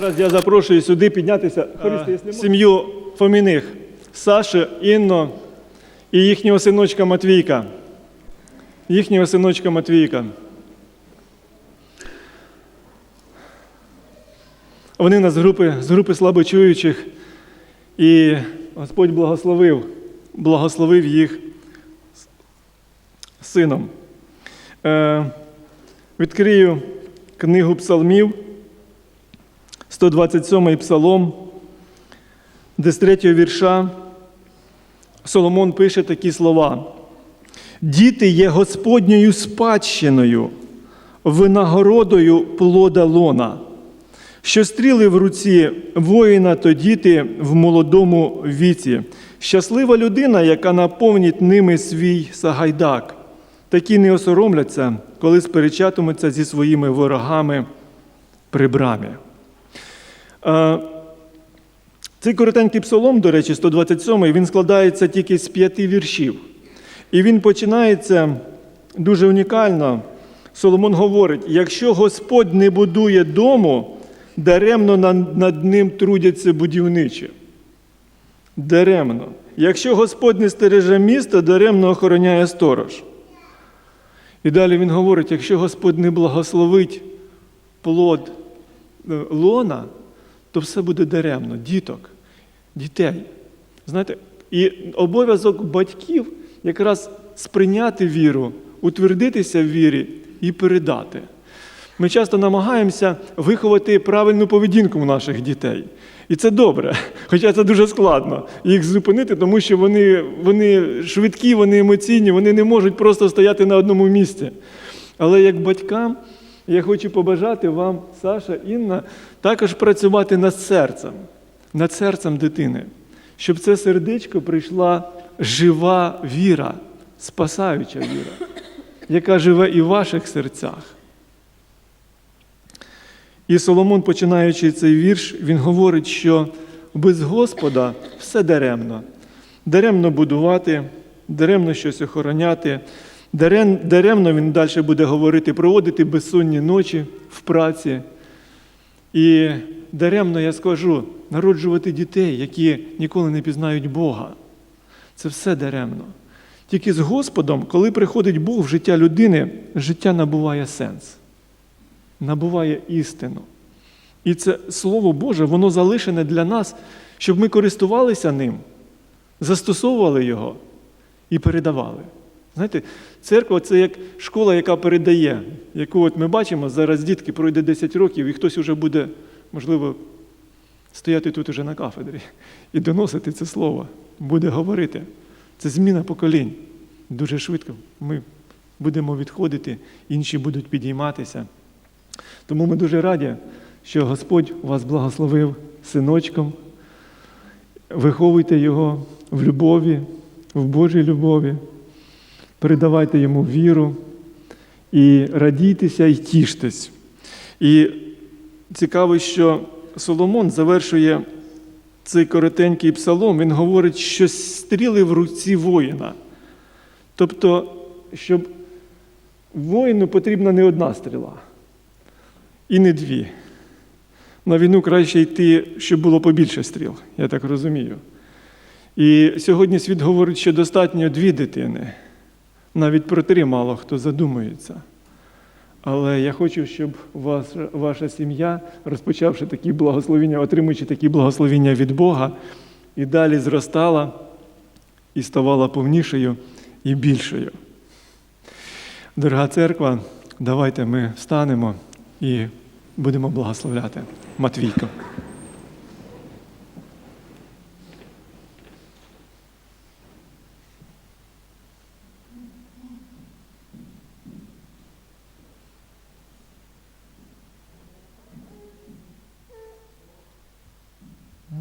Зараз я запрошую сюди піднятися е, сім'ю Фоміних, Сашу, Інну і їхнього синочка Матвійка. Їхнього синочка Матвійка. Вони нас з групи, з групи слабочуючих, і Господь благословив, благословив їх сином. Е, відкрию книгу псалмів, 127 псалом, де з третього вірша Соломон пише такі слова. Діти є Господньою спадщиною, винагородою плода лона. Що стріли в руці воїна, то діти в молодому віці. Щаслива людина, яка наповнить ними свій сагайдак. Такі не осоромляться, коли сперечатимуться зі своїми ворогами при брамі. Цей коротенький псалом, до речі, 127, він складається тільки з п'яти віршів. І він починається дуже унікально. Соломон говорить: якщо Господь не будує дому, даремно над над ним трудяться будівничі. Даремно. Якщо Господь не стереже місто, даремно охороняє сторож. І далі він говорить: якщо Господь не благословить плод е, лона, то все буде даремно, діток, дітей. Знаєте, і обов'язок батьків якраз сприйняти віру, утвердитися в вірі і передати. Ми часто намагаємося виховати правильну поведінку в наших дітей. І це добре, хоча це дуже складно їх зупинити, тому що вони, вони швидкі, вони емоційні, вони не можуть просто стояти на одному місці. Але як батькам, я хочу побажати вам, Саша, Інна, також працювати над серцем, над серцем дитини, щоб це сердечко прийшла жива віра, спасаюча віра, яка живе і в ваших серцях. І Соломон, починаючи цей вірш, він говорить, що без Господа все даремно. Даремно будувати, даремно щось охороняти, даремно він далі буде говорити, проводити безсонні ночі в праці. І даремно я скажу, народжувати дітей, які ніколи не пізнають Бога. Це все даремно. Тільки з Господом, коли приходить Бог в життя людини, життя набуває сенс набуває істину. І це Слово Боже, воно залишене для нас, щоб ми користувалися ним, застосовували його і передавали. Знаєте, церква це як школа, яка передає, яку от ми бачимо, зараз дітки пройде 10 років, і хтось уже буде, можливо, стояти тут уже на кафедрі і доносити це слово, буде говорити. Це зміна поколінь. Дуже швидко ми будемо відходити, інші будуть підійматися. Тому ми дуже раді, що Господь вас благословив синочком. Виховуйте його в любові, в Божій любові, передавайте йому віру і радійтеся і тіштесь. І цікаво, що Соломон завершує цей коротенький псалом, він говорить, що стріли в руці воїна. Тобто, щоб воїну потрібна не одна стріла і не дві. На війну краще йти, щоб було побільше стріл, я так розумію. І сьогодні світ говорить, що достатньо дві дитини. Навіть про три мало хто задумується. Але я хочу, щоб вас, ваша сім'я, розпочавши такі благословіння, отримуючи такі благословіння від Бога, і далі зростала і ставала повнішою і більшою. Дорога церква, давайте ми встанемо і будемо благословляти Матвійко.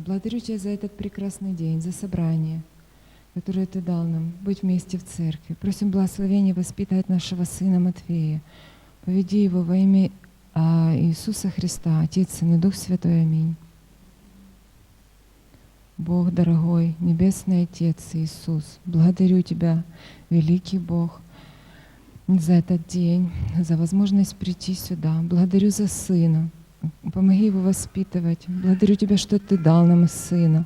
Благодарю Тебя за этот прекрасный день, за собрание, которое Ты дал нам, быть вместе в церкви. Просим благословения воспитать нашего сына Матфея. Поведи его во имя а, Иисуса Христа, Отец, Сын и Дух Святой. Аминь. Бог дорогой, Небесный Отец Иисус, благодарю Тебя, великий Бог, за этот день, за возможность прийти сюда. Благодарю за Сына, помоги его воспитывать. Благодарю Тебя, что Ты дал нам сына.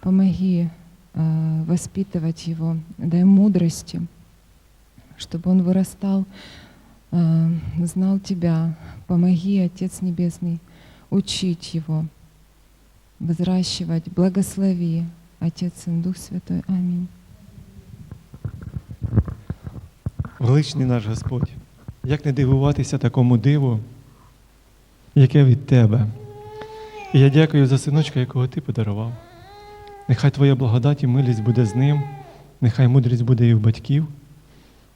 Помоги э, воспитывать его, дай мудрости, чтобы он вырастал, э, знал Тебя. Помоги, Отец Небесный, учить его, взращивать. Благослови, Отец и Дух Святой. Аминь. Величний наш Господь, як не дивуватися такому диву, яке від Тебе. І я дякую за синочка, якого Ти подарував. Нехай Твоя благодать і милість буде з ним, нехай мудрість буде і в батьків.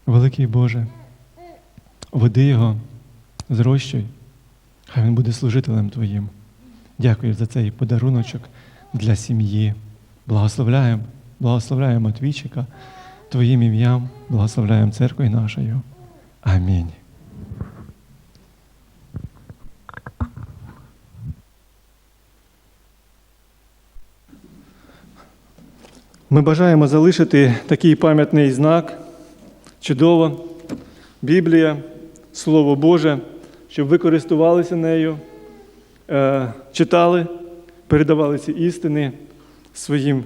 Великий Боже, веди його, зрощуй, хай він буде служителем Твоїм. Дякую за цей подаруночок для сім'ї. Благословляємо, благословляємо Матвійчика Твоїм ім'ям, благословляємо церквою нашою. Амінь. Ми бажаємо залишити такий пам'ятний знак. Чудово. Біблія, Слово Боже, щоб ви користувалися нею, е, читали, передавали ці істини своїм,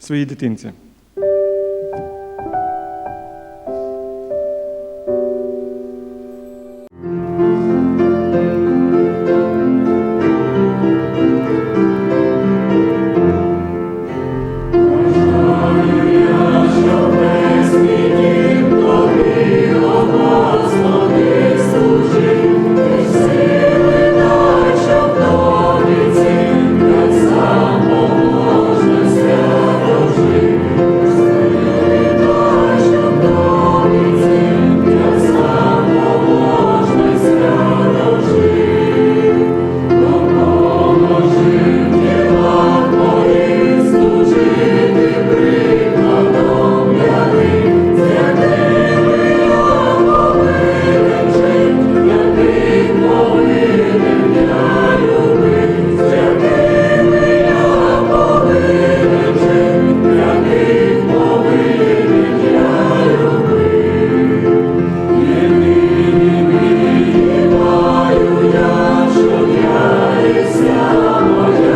своїй дитинці. esse amor